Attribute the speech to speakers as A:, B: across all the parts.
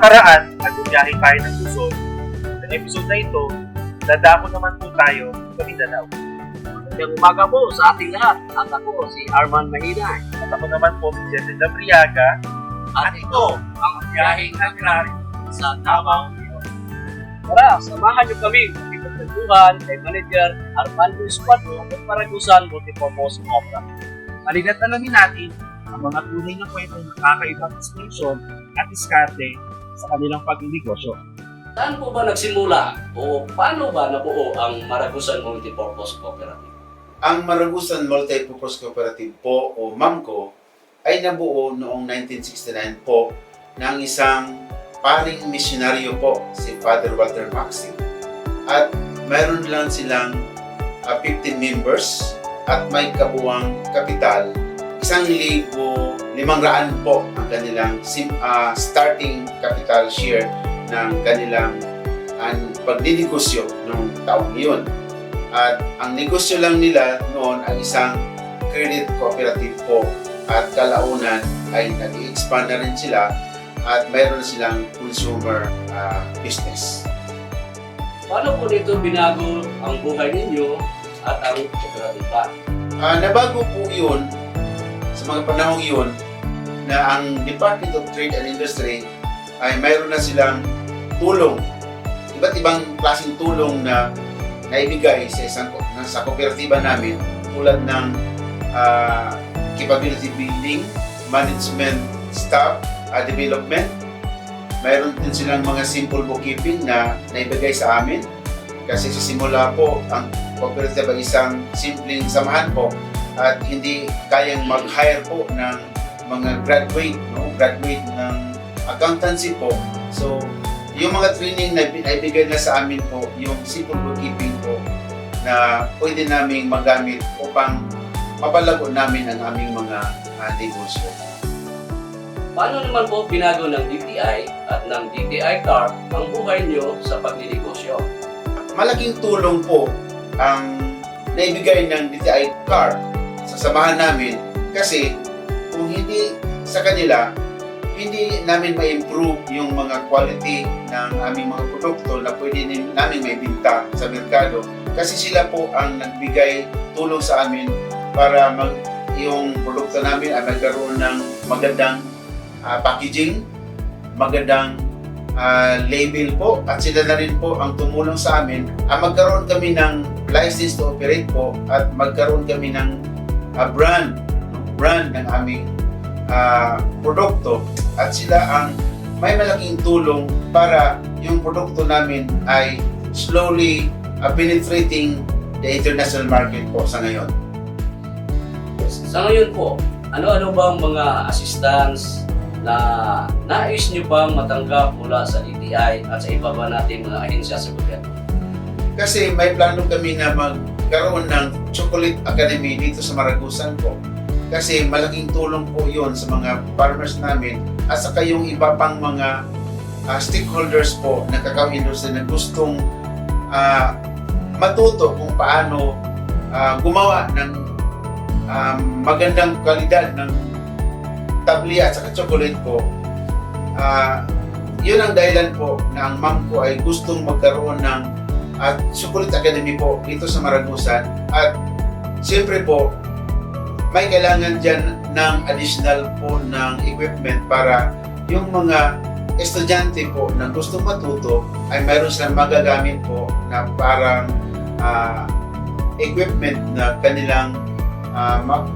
A: nakaraan, nagbiyahe tayo ng Luzon. Sa episode na ito, dadako naman po tayo sa Mindanao.
B: Magandang umaga po sa ating lahat. At ako si Arman Mahina.
A: At ako naman po si Jesse Labriaga.
B: At ito ang biyaheng agraryo sa Davao. Tara, samahan niyo kami sa pagkatuhan kay Manager Armando Escuadro ng Paragusan Multipurpose Cooperative.
A: Halina't alamin natin ang mga tunay na kwentong nakakaibang distinction at diskarte sa kanilang pagninegosyo.
B: Saan po ba nagsimula o paano ba nabuo ang Maragusan Multipurpose Cooperative?
C: Ang Maragusan Multipurpose Cooperative po o MAMCO ay nabuo noong 1969 po ng isang paring misyonaryo po si Father Walter Maxim at mayroon lang silang ah, 15 members at may kabuwang kapital isang libo limang raan po ang kanilang ah, starting capital share ng kanilang ang pagdinegosyo noong taong iyon. At ang negosyo lang nila noon ay isang credit cooperative po at kalaunan ay nag-expand na rin sila at mayroon silang consumer ah, business.
B: Paano po nito binago ang buhay ninyo at ang kooperatiba?
C: Ah, nabago po yun sa mga panahong yun na ang Department of Trade and Industry ay mayroon na silang tulong, iba't ibang klaseng tulong na naibigay sa isang sa kooperatiba namin tulad ng ah, capability building, management staff ah, development. Mayroon din silang mga simple bookkeeping na naibigay sa amin kasi sa simula po ang cooperative ay isang simpleng samahan po at hindi kayang mag-hire po ng mga graduate, no? graduate ng accountancy po. So, yung mga training na ibigay na sa amin po, yung simple bookkeeping po na pwede naming magamit upang mapalago namin ang aming mga ah, negosyo.
B: Paano naman po binago ng DTI at ng DTI CARP ang buhay nyo sa pagninegosyo?
C: malaking tulong po ang naibigay ng DTI card sa samahan namin kasi kung hindi sa kanila, hindi namin ma-improve yung mga quality ng aming mga produkto na pwede namin may binta sa merkado. Kasi sila po ang nagbigay tulong sa amin para mag yung produkto namin ay magkaroon ng magandang ah, packaging, magandang ah, label po at sila na rin po ang tumulong sa amin. Ang magkaroon kami ng license to operate po at magkaroon kami ng ah, brand brand ng aming ah, produkto at sila ang may malaking tulong para yung produkto namin ay slowly ah, penetrating the international market po sa ngayon.
B: Sa ngayon po, ano-ano bang mga assistance na nais nyo bang matanggap mula sa DTI at sa iba ba nating mga ahensya sa gobyerno?
C: Kasi may plano kami na magkaroon ng Chocolate Academy dito sa Maragusan po. Kasi malaking tulong po yon sa mga farmers namin at saka yung iba pang mga ah, stakeholders po ng cacao na gustong ah, matuto kung paano ah, gumawa ng ah, magandang kalidad ng tabli at saka chocolate po. Ah, yun ang dahilan po na ang ma'am ko ay gustong magkaroon ng at Chocolate Academy po dito sa Maragusan at siyempre po may kailangan dyan ng additional po ng equipment para yung mga estudyante po na gusto matuto ay mayroon silang magagamit po na parang ah, equipment na kanilang ah, mag,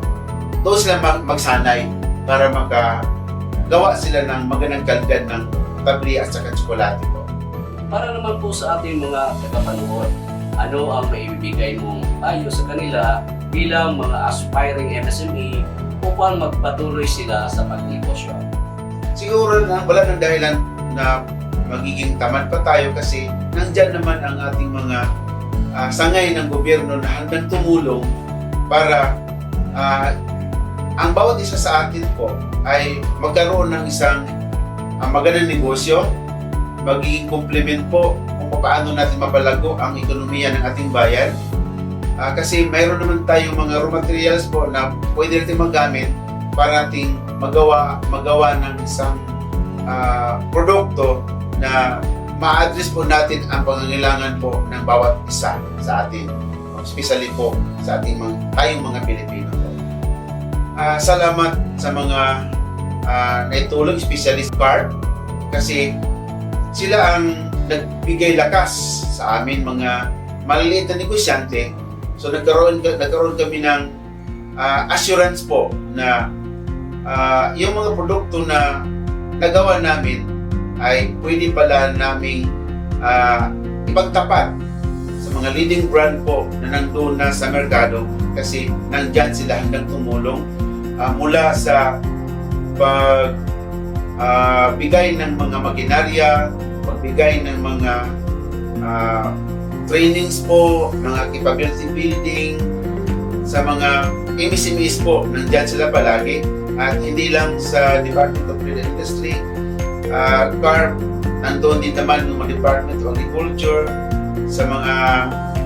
C: doon sila mag, magsanay para makagawa sila ng magandang kalidad ng tabli at saka tsokolate po.
B: Para naman po sa ating mga tagapanood, ano ang maibibigay mong payo sa kanila bilang mga aspiring MSME upang magpatuloy sila sa pagnegosyo?
C: siguro na wala ng dahilan na magiging tamad pa tayo kasi nandyan naman ang ating mga ah, sangay ng gobyerno na handang tumulong para ah, ang bawat isa sa atin po ay magkaroon ng isang ah, magandang negosyo, magiging complement po kung paano natin mapalago ang ekonomiya ng ating bayan. Ah, kasi mayroon naman tayong mga raw materials po na pwede natin magamit para nating magawa magawa ng isang ah, produkto na ma-address po natin ang pangangailangan po ng bawat isa sa atin. Especially po sa ating mga, tayong mga Pilipino po. Ah, salamat sa mga uh, naitulong, especially CARP, kasi sila ang nagbigay lakas sa amin mga maliliit na negosyante. So nagkaroon, nagkaroon kami ng ah, assurance po na ah, yung mga produkto na nagawa namin ay pwede pala naming ah, ipagtapat sa mga leading brand po na nandun na sa merkado kasi nandyan sila hanggang tumulong ah, mula sa pag ah, bigay ng mga makinarya, pagbigay ng mga ah, trainings po, mga capability building, sa mga MSMEs po, nandyan sila palagi. At hindi lang sa Department of Trade Industry, uh, CARP, nandun din naman ng Department of Agriculture, sa mga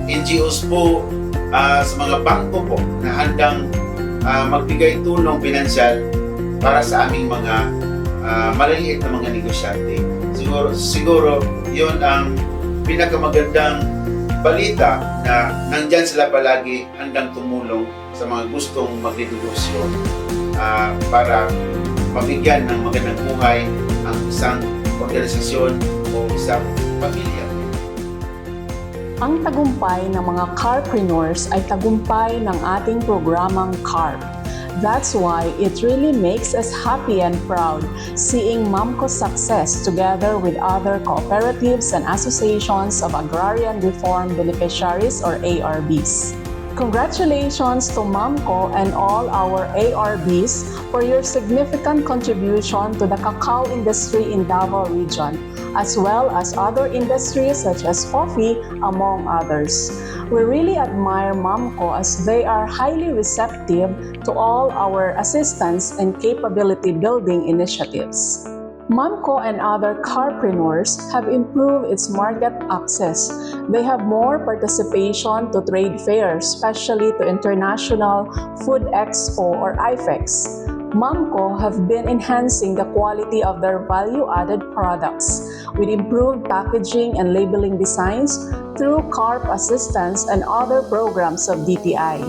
C: NGOs po, ah, sa mga bangko po na handang ah, magbigay tulong pinansyal para sa aming mga ah, maliliit na mga negosyante. Siguro, siguro yun ang pinakamagandang balita na nandyan sila palagi handang tumulong sa mga gustong magnegosyo ah, para mabigyan ng magandang buhay ang isang organisasyon o isang pamilya.
D: Ang tagumpay ng mga carpreneurs ay tagumpay ng ating programang CARP. That's why it really makes us happy and proud seeing MAMCO's success together with other cooperatives and associations of agrarian reform beneficiaries or ARBs. Congratulations to MAMCO and all our ARBs for your significant contribution to the cacao industry in Davao region, as well as other industries such as coffee, among others. We really admire MAMCO as they are highly receptive to all our assistance and capability building initiatives. MAMCO and other carpreneurs have improved its market access. They have more participation to trade fairs, especially to International Food Expo or IFEX. MAMCO have been enhancing the quality of their value-added products with improved packaging and labeling designs through CARP assistance and other programs of DTI.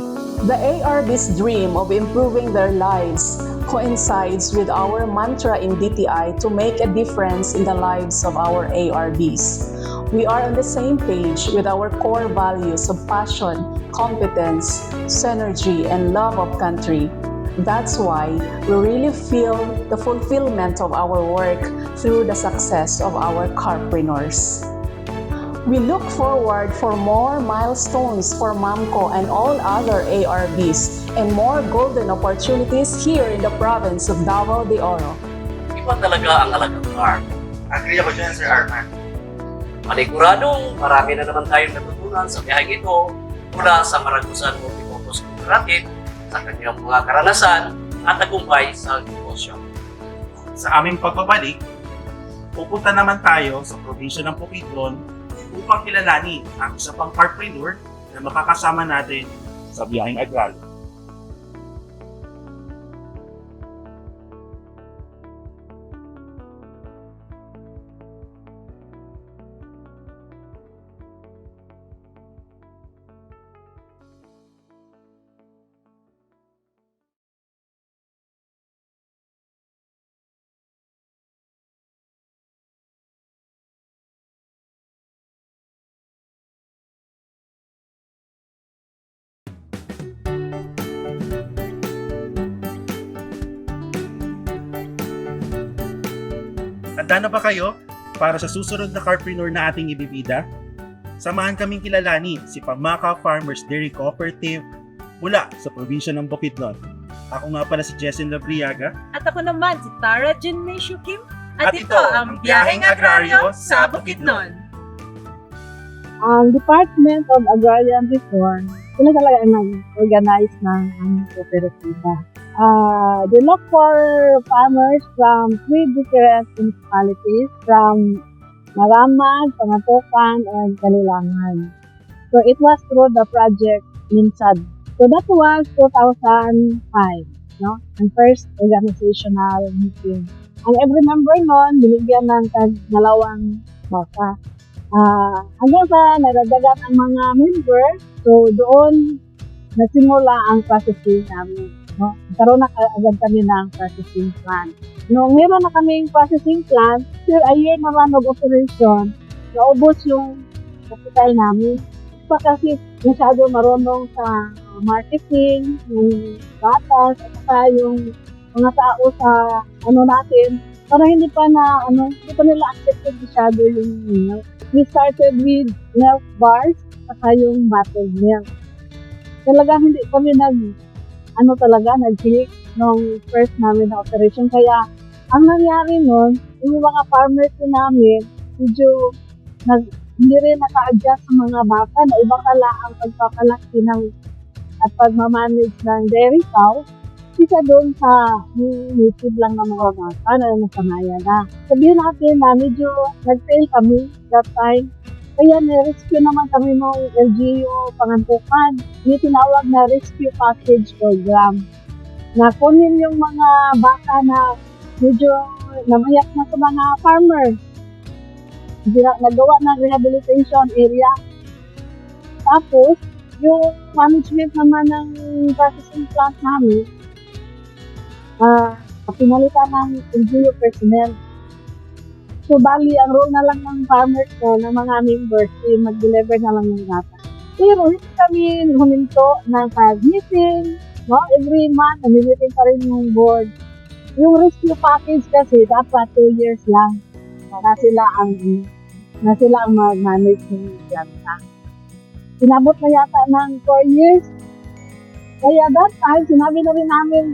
D: The ARB's dream of improving their lives coincides with our mantra in DTI to make a difference in the lives of our ARBs. We are on the same page with our core values of passion, competence, synergy, and love of country. That's why we really feel the fulfillment of our work through the success of our carpreneurs. We look forward for more milestones for MAMCO and all other ARBs and more golden opportunities here in the province of Davao de Oro.
B: Iba talaga ang alagang CARP.
A: Agree ako dyan, Sir Arman.
B: Paniguradong marami na naman tayong natutunan sa biyaheng ito mula sa Maragusan Multipurpose Cooperative sa kanyang mga karanasan at tagumpay sa negosyo.
A: Sa aming pagbabalik, pupunta naman tayo sa probinsya ng Bukidnon upang kilalanin ang isa pang carpreneur na makakasama natin sa biyaheng agraryo. Handa na ba kayo para sa susunod na carpreneur na ating ibibida? Samahan kaming kilalanin si Pamaka Farmers Dairy Cooperative mula sa probinsya ng Bukidnon. Ako nga pala si Jessen Labriaga
E: At ako naman si Tara Jin May Kim.
A: At
E: At,
A: ito
E: ito ang Biyaheng Agraryo sa Bukidnon.
F: ang Department of Agrarian Reform, sila talaga ang nag-organize ng ang kooperatiba. Uh, they look for farmers from three different municipalities, from Maramag, Pangatukan, and Kalilangan. So it was through the project Minsad. So that was 2005, no? Ang first organizational meeting. Ang every member nun, binigyan ng tag dalawang baka. Ah, hanggang sa nadagdagan ang mga member, so doon nasimula ang processing namin. No? Karoon na agad kami ng processing plan. Nung meron na kaming processing plan, after a year naman of operation, naubos yung kapital namin. Pa kasi masyado marunong sa marketing, yung batas, at yung mga tao sa ano natin, para hindi pa na, ano, hindi pa nila accepted masyado yung milk. We started with milk bars, saka yung bottled milk. Talaga hindi kami nag, ano talaga, nag-click nung first namin na operation. Kaya, ang nangyari nun, yung mga farmers din namin, medyo nag, hindi rin naka-adjust sa mga baka na ibang kala ang pagpapalaki ng at pagmamanage ng dairy cow isa doon sa native lang ng mga baka na nasanaya na. Sabihin natin na medyo nag-fail kami that time. Kaya na-rescue naman kami ng LGU Pangantukan. May tinawag na Rescue Package Program. Na kunin yung mga baka na medyo namayak na sa mga farmer. Nagawa ng rehabilitation area. Tapos, yung management naman ng processing plant namin, ah pinalitan ng LGU personnel. So, bali, ang role na lang ng farmers ko, ng mga members, ay mag-deliver na lang ng data. Pero, hindi kami huminto ng five meeting, no? Every month, nami-meeting pa rin yung board. Yung rescue package kasi, dapat two years lang. Na sila ang, na sila ang mag-manage ng data. Inabot na yata ng four years. Kaya that time, sinabi na rin namin,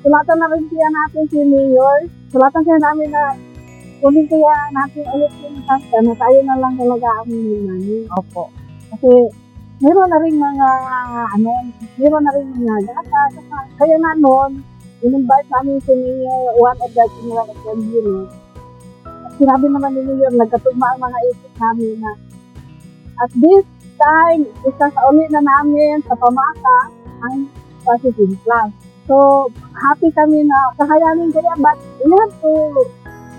F: sulatan na rin kaya natin si Mayor, sulatan kaya namin na kunin kaya natin ulit yung kanta na tayo na lang talaga ang namin. Opo. Kasi meron na rin mga, ano, meron na rin mga data. Saka, kaya nga noon, in-invite namin si Mayor, one of the General Assembly? At sinabi naman ni Mayor, nagkatugma ang mga isip namin na at this time, isa sa uli na namin sa pamaka ang processing plant. So, happy kami na kakayanin kaya but we have to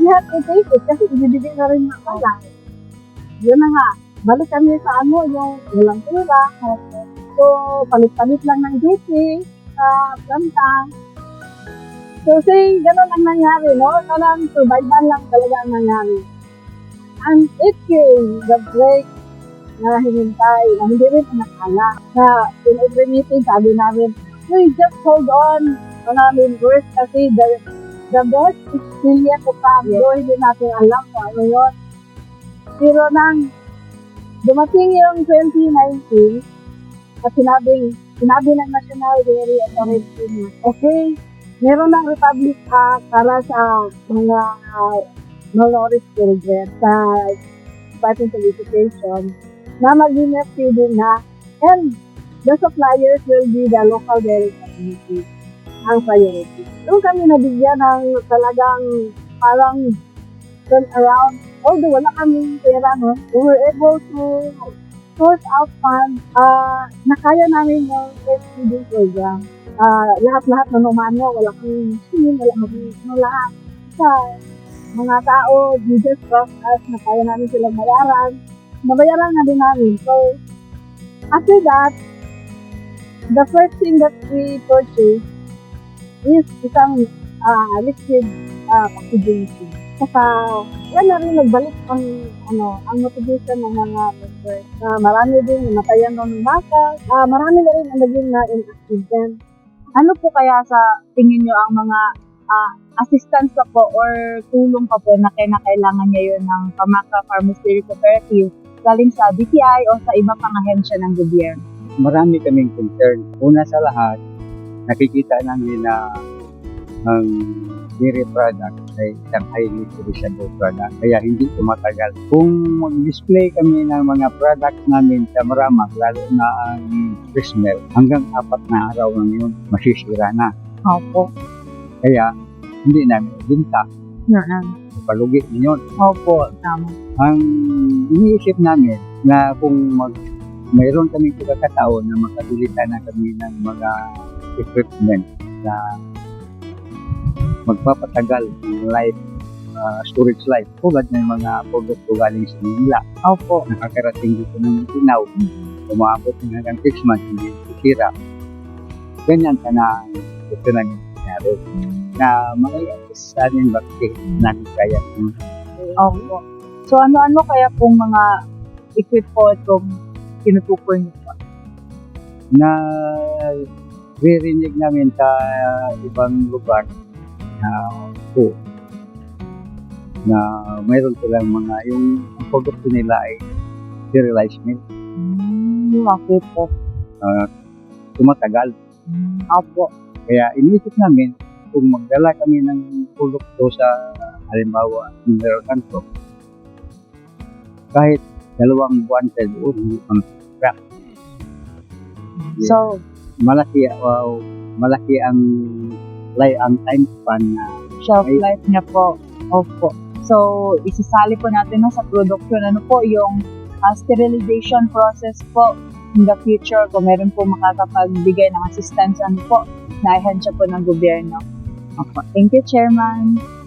F: we have to take it kasi ibibigay na rin ng pala. Yun na nga. Balik kami sa ano, yung walang pera. So, palit-palit lang ng duty sa planta. So, say, ganun ang nangyari, no? Parang survival lang talaga ang nangyari. And it came, the break na hinintay, na hindi rin nakala. Na in every meeting, sabi namin, we just hold on mga members kasi the, the best yet to come. Though hindi natin alam kung ano yun. Pero nang dumating yung 2019, at sinabing, sinabi ng National Dairy Authority na, okay, meron ng Republic Act para sa mga uh, malnourished children sa Department of Education na maging feeding na and the suppliers will be the local dairy community ang priority. Doon kami nabigyan ng talagang parang turn around. Although wala kaming pera, no? We were able to source out funds uh, na kaya namin yung breastfeeding program. Ah, lahat-lahat na numanyo, wala kaming machine, wala kaming ano lahat. Sa mga tao, we just trust us na kaya namin silang bayaran. Nabayaran na din namin. So, after that, the first thing that we purchased is isang uh, liquid uh, machine. Saka, na rin nagbalik ang, ano, ang motivation ng mga members. Uh, marami din namatayan ng baka. Uh, marami na rin ang naging na inactive din.
G: Ano po kaya sa tingin nyo ang mga ah, assistance pa po or tulong pa po na kailangan niya yun ng Pamaka Dairy Cooperative galing sa DTI o sa iba pang ahensya ng gobyerno?
H: marami kaming concern. Una sa lahat, nakikita namin na ang dairy product ay isang highly perishable product. Kaya hindi tumatagal. Kung mag-display kami ng mga products namin sa maramag, lalo na ang fish milk, hanggang apat na araw lang yun, masisira na.
G: Opo.
H: Kaya hindi namin binta.
G: Yan.
H: Palugi ninyon.
G: Opo, tama.
H: ang iniisip namin na kung mag mayroon kaming pagkakataon na makabilita na kami ng mga equipment na magpapatagal ng life, ah, storage life, tulad ng mga produkto galing sa Manila.
F: Opo.
H: Nakakarating dito ng Tinaw, umaabot ng hanggang 6 months, hindi sisira. Ganyan sana ang gusto namin nangyari. Na mga sa amin, bakit natin kaya
F: Opo. So ano-ano kaya pong mga equip po itong tinutukoy niyo
H: na ririnig namin sa ibang lugar na po na mayroon silang mga yung ang produkto nila ay sterilized milk
F: Hmm, okay po.
H: uh, tumatagal
F: Hmm, Opo.
H: kaya inisip namin kung magdala kami ng produkto sa halimbawa mineral kanto kahit dalawang buwan sa doon hindi pa crack
F: So,
H: malaki wow, malaki ang lay ang time span na
F: shelf
H: Ay.
F: life niya po. Opo. So, isasali po natin na sa production ano po yung ah, sterilization process po in the future kung meron po makakapagbigay ng assistance ano po naihansya po ng gobyerno. Opo. Thank you, Chairman.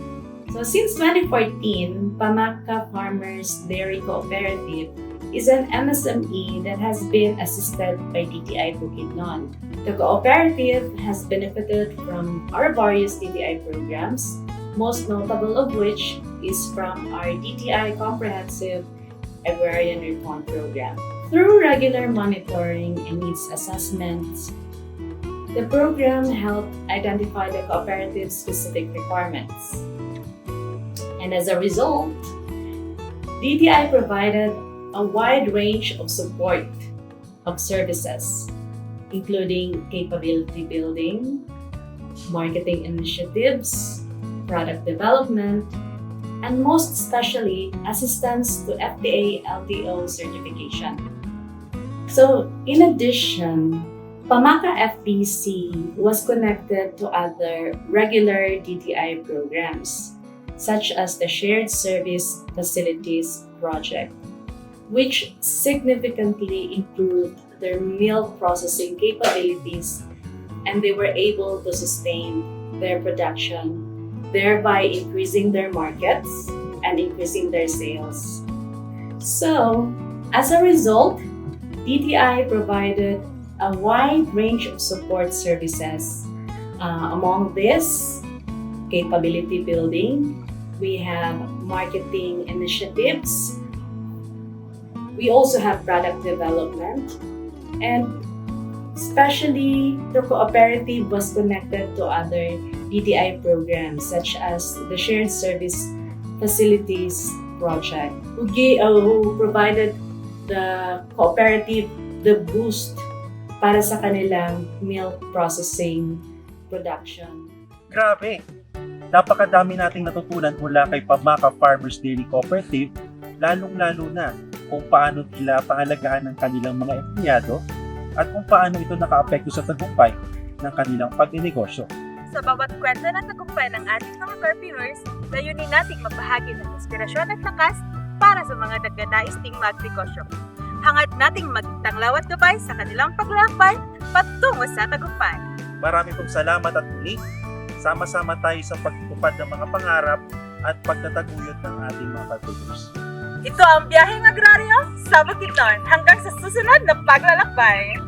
I: So since 2014, Pamaka Farmers Dairy Cooperative is an MSME that has been assisted by DTI Bukidnon. The cooperative has benefited from our various DTI programs, most notable of which is from our DTI Comprehensive Agrarian Reform Program. Through regular monitoring and needs assessments, the program helped identify the cooperative's specific requirements. And as a result, DTI provided a wide range of support of services, including capability building, marketing initiatives, product development, and most especially assistance to FDA LTO certification. So, in addition, Pamaka FPC was connected to other regular DTI programs such as the Shared Service Facilities Project, which significantly improved their milk processing capabilities and they were able to sustain their production, thereby increasing their markets and increasing their sales. So, as a result, DTI provided a wide range of support services. Uh, among this, capability building, we have marketing initiatives, we also have product development, and especially the cooperative was connected to other DTI programs such as the Shared Service Facilities Project, who, gave, uh, who provided the cooperative the boost para sa kanilang milk processing production.
A: Grabe! Napakadami nating natutunan mula kay Pamaka Farmers Dairy Cooperative, lalong-lalo na kung paano nila pangalagaan ng kanilang mga empleyado at kung paano ito nakaapekto sa tagumpay ng kanilang pagninegosyo.
E: Sa bawat kwento ng tagumpay ng ating mga carpiners, layunin nating magbahagi ng inspirasyon at lakas para sa mga nagnanais ding magnegosyo. Hangat nating magtanglaw at gabay sa kanilang paglakbay patungo sa tagumpay.
A: Marami pong salamat at muli. Sama-sama tayo sa pagtutupad ng mga pangarap at pagtataguyod ng ating mga carpenters.
E: Ito ang biyaheng agraryo sa Bukidnon hanggang sa susunod na paglalakbay.